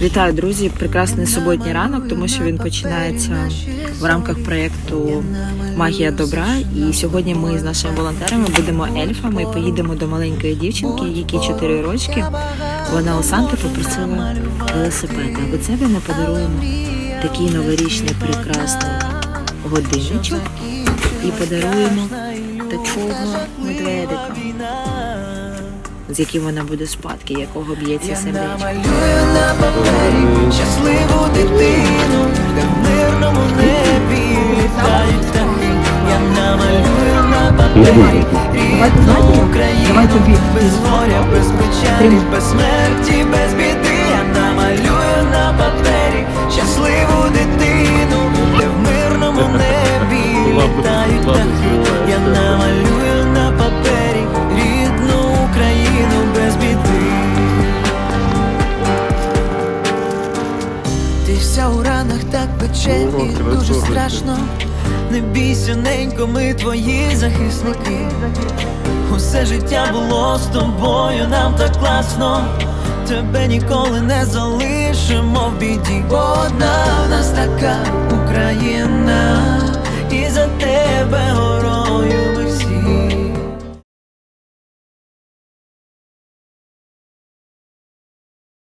Вітаю, друзі! Прекрасний суботній ранок, тому що він починається в рамках проєкту Магія добра. І сьогодні ми з нашими волонтерами будемо ельфами поїдемо до маленької дівчинки, якій 4 рочки. Вона у Санти попросила велосипед. А від себе ми подаруємо такий новорічний прекрасний годинничок і подаруємо такого медведика, з яким вона буде спадки, якого б'ється Я сердечко. намалюю на папері щасливу дитину, де в мирному небі літають птахи. Я намалюю на папері рідну Україну, без горя, без печалі, без смерті, Ти вся у ранах так пече і дуже страшно. Не бійся, ненько, ми твої захисники. Усе життя було з тобою, нам так класно. Тебе ніколи не залишимо